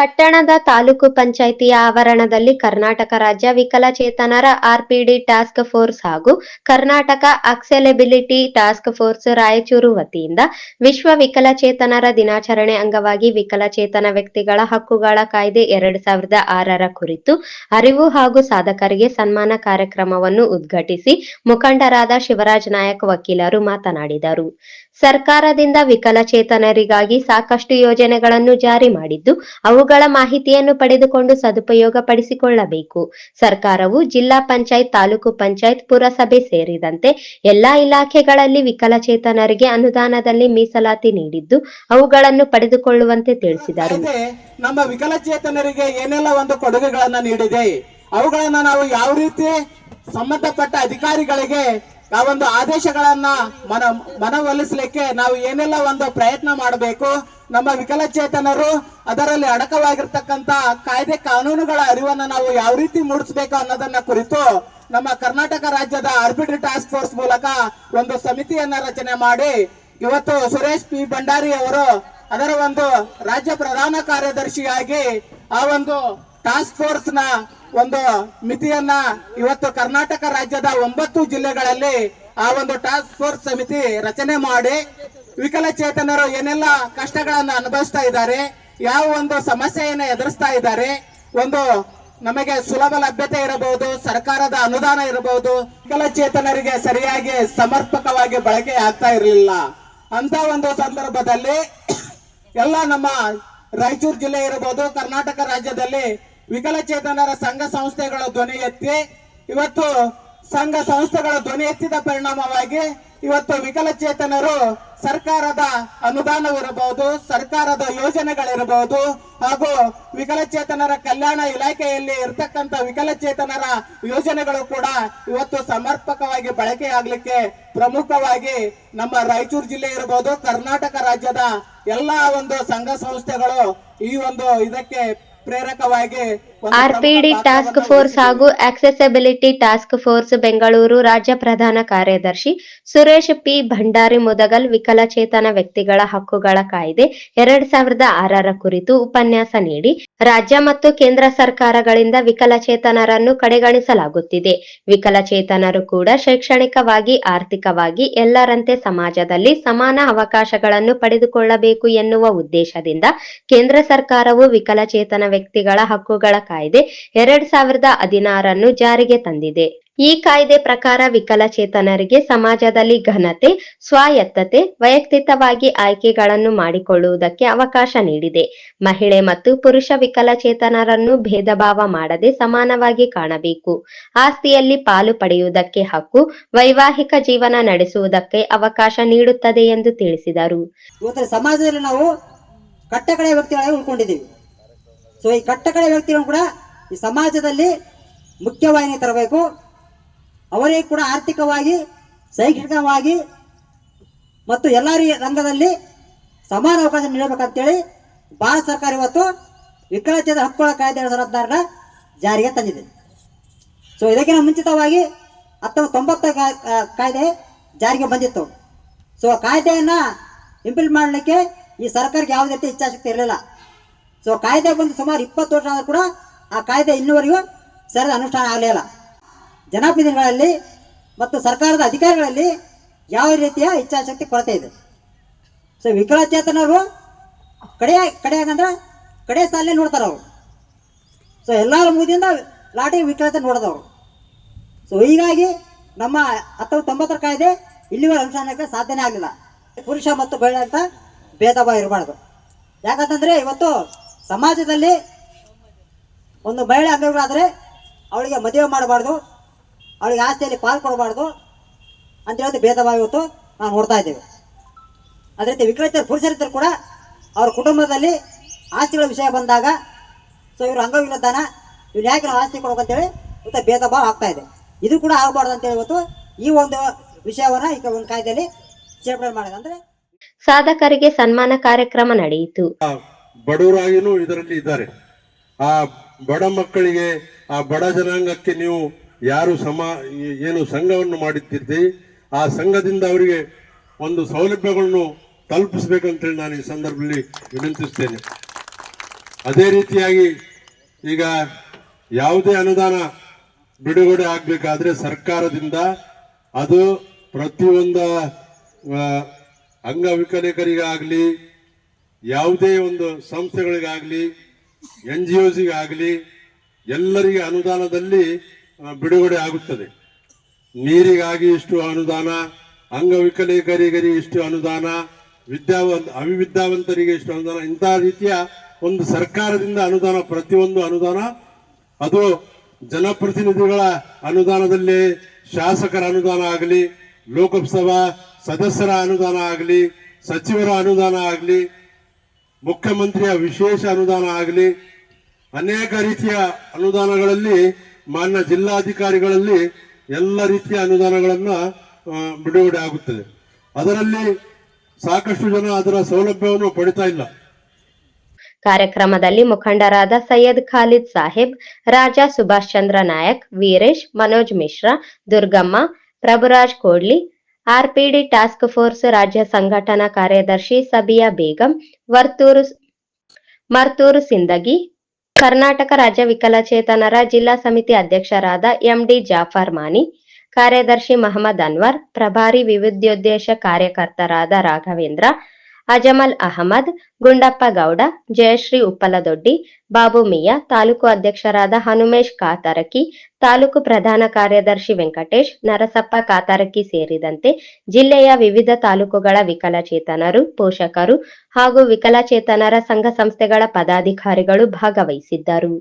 ಪಟ್ಟಣದ ತಾಲೂಕು ಪಂಚಾಯಿತಿಯ ಆವರಣದಲ್ಲಿ ಕರ್ನಾಟಕ ರಾಜ್ಯ ವಿಕಲಚೇತನರ ಆರ್ಪಿಡಿ ಟಾಸ್ಕ್ ಫೋರ್ಸ್ ಹಾಗೂ Karnataka accessibility task force Raichur ವತಿಯಿಂದ ವಿಶ್ವ ವಿಕಲಚೇತನರ ದಿನಾಚರಣೆ ಅಂಗವಾಗಿ ವಿಕಲಚೇತನ ವ್ಯಕ್ತಿಗಳ ಹಕ್ಕುಗಳ ಕಾಯ್ದೆ ಎರಡ್ ಸಾವಿರದ ಆರರ ಕುರಿತು ಅರಿವು ಹಾಗೂ ಸಾಧಕರಿಗೆ ಸನ್ಮಾನ ಕಾರ್ಯಕ್ರಮವನ್ನು ಉದ್ಘಾಟಿಸಿ ಮುಖಂಡರಾದ ಶಿವರಾಜ್ ನಾಯಕ್ ವಕೀಲರು ಮಾತನಾಡಿದರು. ಸರ್ಕಾರದಿಂದ ವಿಕಲಚೇತನರಿಗಾಗಿ ಸಾಕಷ್ಟು ಯೋಜನೆಗಳನ್ನು ಜಾರಿ ಮಾಡಿದ್ದು, ಅವುಗಳ ಮಾಹಿತಿಯನ್ನು ಪಡೆದುಕೊಂಡು ಸದುಪಯೋಗ ಪಡಿಸಿಕೊಳ್ಳಬೇಕು ಸರ್ಕಾರವು ಜಿಲ್ಲಾ ಪಂಚಾಯತ್, ತಾಲೂಕು ಪಂಚಾಯತ್, ಪುರಸಭೆ ಸೇರಿದಂತೆ ಎಲ್ಲಾ ಇಲಾಖೆಗಳಲ್ಲಿ ವಿಕಲಚೇತನರಿಗೆ ಅನುದಾನದಲ್ಲಿ ಮೀಸಲಾತಿ ನೀಡಿದ್ದು, ಅವುಗಳನ್ನು ಪಡೆದುಕೊಳ್ಳುವಂತೆ ತಿಳಿಸಿದರು. ನಮ್ಮ ವಿಕಲಚೇತನರಿಗೆ ಏನೆಲ್ಲ ಒಂದು ಕೊಡುಗೆಗಳನ್ನು ನೀಡಿದೆ, ಅವುಗಳನ್ನು ನಾವು ಯಾವ ರೀತಿ ಸಂಬಂಧಪಟ್ಟ ಅಧಿಕಾರಿಗಳಿಗೆ ಆ ಒಂದು ಆದೇಶಗಳನ್ನ ಮನ, ಮನವೊಲಿಸಲಿಕ್ಕೆ ನಾವು ಏನೆಲ್ಲ ಒಂದು ಪ್ರಯತ್ನ ಮಾಡಬೇಕು, ನಮ್ಮ ವಿಕಲಚೇತನರು ಅದರಲ್ಲಿ ಅಡಕವಾಗಿರ್ತಕ್ಕಂತ ಕಾಯ್ದೆ ಕಾನೂನುಗಳ ಅರಿವನ್ನು ನಾವು ಯಾವ ರೀತಿ ಮೂಡಿಸಬೇಕು ಅನ್ನೋದನ್ನ ಕುರಿತು ನಮ್ಮ ಕರ್ನಾಟಕ ರಾಜ್ಯದ ಆರ್ಬಿಟ್ರಿ ಟಾಸ್ಕ್ ಫೋರ್ಸ್ ಮೂಲಕ ಒಂದು ಸಮಿತಿಯನ್ನ ರಚನೆ ಮಾಡಿ, ಇವತ್ತು ಸುರೇಶ್ ಪಿ. ಭಂಡಾರಿ ಅವರು ಅದರ ಒಂದು ರಾಜ್ಯ ಪ್ರಧಾನ ಕಾರ್ಯದರ್ಶಿಯಾಗಿ ಆ ಒಂದು ಟಾಸ್ಕ್ ಫೋರ್ಸ್ನ ಒಂದು ಮಿತಿಯನ್ನ ಇವತ್ತು ಕರ್ನಾಟಕ ರಾಜ್ಯದ ಒಂಬತ್ತು ಜಿಲ್ಲೆಗಳಲ್ಲಿ ಆ ಒಂದು ಟಾಸ್ಕ್ ಫೋರ್ಸ್ ಸಮಿತಿ ರಚನೆ ಮಾಡಿ ವಿಕಲಚೇತನರು ಏನೆಲ್ಲ ಕಷ್ಟಗಳನ್ನು ಅನುಭವಿಸ್ತಾ ಇದ್ದಾರೆ, ಯಾವ ಒಂದು ಸಮಸ್ಯೆಯನ್ನು ಎದುರಿಸ್ತಾ ಇದ್ದಾರೆ, ಒಂದು ನಮಗೆ ಸುಲಭ ಲಭ್ಯತೆ ಇರಬಹುದು, ಸರ್ಕಾರದ ಅನುದಾನ ಇರಬಹುದು, ವಿಕಲಚೇತನರಿಗೆ ಸರಿಯಾಗಿ ಸಮರ್ಪಕವಾಗಿ ಬಳಕೆ ಆಗ್ತಾ ಇರಲಿಲ್ಲ. ಅಂತ ಒಂದು ಸಂದರ್ಭದಲ್ಲಿ ಎಲ್ಲ ನಮ್ಮ ರಾಯಚೂರು ಜಿಲ್ಲೆ ಇರಬಹುದು. ಕರ್ನಾಟಕ ರಾಜ್ಯದಲ್ಲಿ ವಿಕಲಚೇತನರ ಸಂಘ ಸಂಸ್ಥೆಗಳ ಧ್ವನಿ ಎತ್ತಿ. ಇವತ್ತು ಸಂಘ ಸಂಸ್ಥೆಗಳ ಧ್ವನಿ ಎತ್ತಿದ ಪರಿಣಾಮವಾಗಿ ಇವತ್ತು ವಿಕಲಚೇತನರು ಸರ್ಕಾರದ ಅನುದಾನವಿರಬಹುದು, ಸರ್ಕಾರದ ಯೋಜನೆಗಳಿರಬಹುದು, ಹಾಗೂ ವಿಕಲಚೇತನರ ಕಲ್ಯಾಣ ಇಲಾಖೆಯಲ್ಲಿ ಇರ್ತಕ್ಕಂಥ ವಿಕಲಚೇತನರ ಯೋಜನೆಗಳು ಕೂಡ ಇವತ್ತು ಸಮರ್ಪಕವಾಗಿ ಬಳಕೆಯಾಗಲಿಕ್ಕೆ ಪ್ರಮುಖವಾಗಿ ನಮ್ಮ ರಾಯಚೂರು ಜಿಲ್ಲೆ ಇರಬಹುದು, ಕರ್ನಾಟಕ ರಾಜ್ಯದ ಎಲ್ಲ ಒಂದು ಸಂಘ ಸಂಸ್ಥೆಗಳು ಈ ಒಂದು ಇದಕ್ಕೆ ಪ್ರೇರಕವಾಗಿ ಆರ್ಪಿಡಿ ಟಾಸ್ಕ್ ಫೋರ್ಸ್ ಹಾಗೂ ಆಕ್ಸೆಸಿಬಿಲಿಟಿ ಟಾಸ್ಕ್ ಫೋರ್ಸ್ ಬೆಂಗಳೂರು ರಾಜ್ಯ ಪ್ರಧಾನ ಕಾರ್ಯದರ್ಶಿ ಸುರೇಶ್ ಪಿ ಭಂಡಾರಿ ಮುದಗಲ್ ವಿಕಲಚೇತನ ವ್ಯಕ್ತಿಗಳ ಹಕ್ಕುಗಳ ಕಾಯ್ದೆ ಎರಡ್ ಸಾವಿರದ ಆರರ ಕುರಿತು ಉಪನ್ಯಾಸ ನೀಡಿ ರಾಜ್ಯ ಮತ್ತು ಕೇಂದ್ರ ಸರ್ಕಾರಗಳಿಂದ ವಿಕಲಚೇತನರನ್ನು ಕಡೆಗಣಿಸಲಾಗುತ್ತಿದೆ. ವಿಕಲಚೇತನರು ಕೂಡ ಶೈಕ್ಷಣಿಕವಾಗಿ, ಆರ್ಥಿಕವಾಗಿ ಎಲ್ಲರಂತೆ ಸಮಾಜದಲ್ಲಿ ಸಮಾನ ಅವಕಾಶಗಳನ್ನು ಪಡೆದುಕೊಳ್ಳಬೇಕು ಎನ್ನುವ ಉದ್ದೇಶದಿಂದ ಕೇಂದ್ರ ಸರ್ಕಾರವು ವಿಕಲಚೇತನ ವ್ಯಕ್ತಿಗಳ ಹಕ್ಕುಗಳ ಕಾಯ್ದೆ ಎರಡ್ ಸಾವಿರದ ಹದಿನಾರನ್ನು ಜಾರಿಗೆ ತಂದಿದೆ. ಈ ಕಾಯ್ದೆ ಪ್ರಕಾರ ವಿಕಲಚೇತನರಿಗೆ ಸಮಾಜದಲ್ಲಿ ಘನತೆ, ಸ್ವಾಯತ್ತತೆ, ವೈಯಕ್ತಿಕವಾಗಿ ಆಯ್ಕೆಗಳನ್ನು ಮಾಡಿಕೊಳ್ಳುವುದಕ್ಕೆ ಅವಕಾಶ ನೀಡಿದೆ. ಮಹಿಳೆ ಮತ್ತು ಪುರುಷ ವಿಕಲಚೇತನರನ್ನು ಭೇದ ಭಾವ ಮಾಡದೆ ಸಮಾನವಾಗಿ ಕಾಣಬೇಕು. ಆಸ್ತಿಯಲ್ಲಿ ಪಾಲು ಪಡೆಯುವುದಕ್ಕೆ ಹಕ್ಕು, ವೈವಾಹಿಕ ಜೀವನ ನಡೆಸುವುದಕ್ಕೆ ಅವಕಾಶ ನೀಡುತ್ತದೆ ಎಂದು ತಿಳಿಸಿದರು. ಸಮಾಜದಲ್ಲಿ ನಾವು ಕಟ್ಟಕಡೆ ವ್ಯಕ್ತಿಗಳಾಗಿ ಉಳ್ಕೊಂಡಿದ್ದೀವಿ. ಸೊ ಈ ಕಟ್ಟಕಡೆ ವ್ಯಕ್ತಿಗಳು ಕೂಡ ಈ ಸಮಾಜದಲ್ಲಿ ಮುಖ್ಯವಾಹಿನಿ ತರಬೇಕು. ಅವರಿಗೆ ಕೂಡ ಆರ್ಥಿಕವಾಗಿ ಶೈಕ್ಷಣಿಕವಾಗಿ ಮತ್ತು ಎಲ್ಲ ರಂಗದಲ್ಲಿ ಸಮಾನ ಅವಕಾಶ ನೀಡಬೇಕಂತೇಳಿ ಭಾರತ ಸರ್ಕಾರ ಇವತ್ತು ವಿಕಲಚೇತ ಹಕ್ಕುಗಳ ಕಾಯ್ದೆ ಎರಡು ಸಾವಿರದ ಹದಿನಾರನ ಜಾರಿಗೆ ತಂದಿದೆ. ಸೊ ಇದಕ್ಕಿಂತ ಮುಂಚಿತವಾಗಿ ಹತ್ತೊಂಬತ್ತು ತೊಂಬತ್ತ ಕಾಯ್ದೆ ಜಾರಿಗೆ ಬಂದಿತ್ತು. ಸೊ ಕಾಯ್ದೆಯನ್ನ ಇಂಪ್ಲಿಮೆಂಟ್ ಮಾಡಲಿಕ್ಕೆ ಈ ಸರ್ಕಾರಕ್ಕೆ ಯಾವುದೇ ರೀತಿ ಇಚ್ಛಾಶಕ್ತಿ ಇರಲಿಲ್ಲ. ಸೊ ಕಾಯ್ದೆ ಬಂದು ಸುಮಾರು ಇಪ್ಪತ್ತು ವರ್ಷ ಆದರೂ ಕೂಡ ಆ ಕಾಯ್ದೆ ಇನ್ನುವರೆಗೂ ಸರಿಯಾದ ಅನುಷ್ಠಾನ ಆಗಲಿಲ್ಲ ಜನಪ್ರತಿನಿಧಿಗಳಲ್ಲಿ ಮತ್ತು ಸರ್ಕಾರದ ಅಧಿಕಾರಿಗಳಲ್ಲಿ ಯಾವ ರೀತಿಯ ಇಚ್ಛಾಶಕ್ತಿ ಕೊರತೆ ಇದೆ? ಸೊ ವಿಕಲಚೇತನರು ಕಡೆಯ ಕಡೆಯಾಗಂದ್ರೆ ಕಡೆ ಸಾಲೇ ನೋಡ್ತಾರೆ ಅವರು. ಸೊ ಎಲ್ಲರ ಮುಗಿದಿಂದ ಲಾಟಿ ವಿಕಲತೆ ನೋಡಿದವರು. ಸೊ ಹೀಗಾಗಿ ನಮ್ಮ ಹತ್ತೊಂಬತ್ತು ತೊಂಬತ್ತರ ಕಾಯ್ದೆ ಇಲ್ಲಿವರೆಗೆ ಅನುಷ್ಠಾನಕ್ಕೆ ಸಾಧ್ಯನೇ ಆಗಲಿಲ್ಲ. ಪುರುಷ ಮತ್ತು ಮಹಿಳೆ ಅಂತ ಭೇದ ಭಾವ ಇರಬಾರ್ದು. ಯಾಕಂತಂದರೆ ಇವತ್ತು ಸಮಾಜದಲ್ಲಿ ಒಂದು ಮಹಿಳೆ ಅಂಗಗಳಾದರೆ ಅವಳಿಗೆ ಮದುವೆ ಮಾಡಬಾರ್ದು ಅವಳಿಗೆ ಆಸ್ತಿಯಲ್ಲಿ ಪಾಲು ಕೊಡಬಾರ್ದು ಅಂತ ಹೇಳಿ ಭೇದ ಭಾವ ಇವತ್ತು ನಾವು ನೋಡ್ತಾ ಇದ್ದೇವೆ. ಅದೇ ರೀತಿ ವಿಕಲಚೇತನ ಪುರುಷರಿದ್ದರು ಕೂಡ ಅವ್ರ ಕುಟುಂಬದಲ್ಲಿ ಆಸ್ತಿಗಳ ವಿಷಯ ಬಂದಾಗ ಸೊ ಇವರು ಅಂಗವಿಲ್ಲದಾನ ಇವ್ರು ಯಾಕೆ ನಾವು ಆಸ್ತಿ ಕೊಡೋಕಂತೇಳಿ ಇವತ್ತು ಭೇದ ಭಾವ ಆಗ್ತಾ ಇದೆ. ಇದು ಕೂಡ ಆಗಬಾರ್ದು ಅಂತೇಳಿ ಇವತ್ತು ಈ ಒಂದು ವಿಷಯವನ್ನು ಈಗ ಒಂದು ಕಾಯ್ದೆಯಲ್ಲಿ ಸೇರ್ಪಡೆ ಮಾಡಿದೆ ಅಂದರೆ ಸಾಧಕರಿಗೆ ಸನ್ಮಾನ ಕಾರ್ಯಕ್ರಮ ನಡೆಯಿತು. ಬಡವರಾಗಿನೂ ಇದರಲ್ಲಿ ಇದ್ದಾರೆ. ಆ ಬಡ ಮಕ್ಕಳಿಗೆ, ಆ ಬಡ ಜನಾಂಗಕ್ಕೆ ನೀವು ಯಾರು ಸಮ, ಏನು ಸಂಘವನ್ನು ಮಾಡುತ್ತಿದ್ದಿ ಆ ಸಂಘದಿಂದ ಅವರಿಗೆ ಒಂದು ಸೌಲಭ್ಯಗಳನ್ನು ತಲುಪಿಸ್ಬೇಕಂತೇಳಿ ನಾನು ಈ ಸಂದರ್ಭದಲ್ಲಿ ವಿನಂತಿಸ್ತೇನೆ. ಅದೇ ರೀತಿಯಾಗಿ ಈಗ ಯಾವುದೇ ಅನುದಾನ ಬಿಡುಗಡೆ ಆಗಬೇಕಾದ್ರೆ ಸರ್ಕಾರದಿಂದ ಅದು ಪ್ರತಿಯೊಂದು ಅಂಗವಿಕಲಿಕರಿಗಾಗಲಿ ಯಾವುದೇ ಒಂದು ಸಂಸ್ಥೆಗಳಿಗಾಗಲಿ, ಎನ್ ಜಿ ಒಸಿಗಾಗಲಿ, ಎಲ್ಲರಿಗೆ ಅನುದಾನದಲ್ಲಿ ಬಿಡುಗಡೆ ಆಗುತ್ತದೆ. ನೀರಿಗಾಗಿ ಇಷ್ಟು ಅನುದಾನ ಅಂಗವಿಕಲಿಗರಿಗೆ ಇಷ್ಟು ಅನುದಾನ, ವಿದ್ಯಾವಂತ, ಅವಿವಿದ್ಯಾವಂತರಿಗೆ ಇಷ್ಟು ಅನುದಾನ ಇಂತಹ ರೀತಿಯ ಒಂದು ಸರ್ಕಾರದಿಂದ ಅನುದಾನ, ಪ್ರತಿಯೊಂದು ಅನುದಾನ, ಅದು ಜನಪ್ರತಿನಿಧಿಗಳ ಅನುದಾನದಲ್ಲಿ, ಶಾಸಕರ ಅನುದಾನ ಆಗಲಿ, ಲೋಕಸಭಾ ಸದಸ್ಯರ ಅನುದಾನ ಆಗಲಿ, ಸಚಿವರ ಅನುದಾನ ಆಗಲಿ ಮುಖ್ಯಮಂತ್ರಿಯ ವಿಶೇಷ ಅನುದಾನ ಆಗಲಿ, ಅನೇಕ ರೀತಿಯ ಅನುದಾನಗಳಲ್ಲಿ, ಮಾನ್ಯ ಜಿಲ್ಲಾಧಿಕಾರಿಗಳಲ್ಲಿ ಎಲ್ಲ ರೀತಿಯ ಅನುದಾನಗಳನ್ನು ಬಿಡುಗಡೆ ಆಗುತ್ತದೆ. ಅದರಲ್ಲಿ ಸಾಕಷ್ಟು ಜನ ಅದರ ಸೌಲಭ್ಯವನ್ನು ಪಡಿತಾ ಇಲ್ಲ. ಕಾರ್ಯಕ್ರಮದಲ್ಲಿ ಮುಖಂಡರಾದ Syed Khalid Saheb, Raja Subhash Chandra Nayak, Veeresh, Manoj Mishra, Durgamma, Prabhuraj Kodli RPD task force ರಾಜ್ಯ ಸಂಘಟನಾ ಕಾರ್ಯದರ್ಶಿ ಸಬಿಯಾ ಬೇಗಂ, ವರ್ತೂರು ಮರ್ತೂರು ಸಿಂದಗಿ, ಕರ್ನಾಟಕ ರಾಜ್ಯ ವಿಕಲಚೇತನರ ಜಿಲ್ಲಾ ಸಮಿತಿ ಅಧ್ಯಕ್ಷರಾದ ಎಂಡಿ ಜಾಫರ್ ಮಾನಿ ಕಾರ್ಯದರ್ಶಿ ಮಹಮ್ಮದ್ ಅನ್ವರ್, ಪ್ರಭಾರಿ ವಿವಿಧ್ಯೋದ್ದೇಶ ಕಾರ್ಯಕರ್ತರಾದ ರಾಘವೇಂದ್ರ ಅಜಮಲ್ ಅಹಮದ್, ಗುಂಡಪ್ಪ ಗೌಡ, ಜಯಶ್ರೀ ಉಪ್ಪಲದೊಡ್ಡಿ, ಬಾಬು ಮಿಯಾ, ತಾಲೂಕು ಅಧ್ಯಕ್ಷರಾದ ಹನುಮೇಶ್ ಕಾತರಕಿ, ತಾಲೂಕು ಪ್ರಧಾನ ಕಾರ್ಯದರ್ಶಿ ವೆಂಕಟೇಶ್, ನರಸಪ್ಪ ಕಾತರಕಿ ಸೇರಿದಂತೆ ಜಿಲ್ಲೆಯ ವಿವಿಧ ತಾಲೂಕುಗಳ ವಿಕಲಚೇತನರು, ಪೋಷಕರು ಹಾಗೂ ವಿಕಲಚೇತನರ ಸಂಘ ಸಂಸ್ಥೆಗಳ ಪದಾಧಿಕಾರಿಗಳು ಭಾಗವಹಿಸಿದ್ದರು.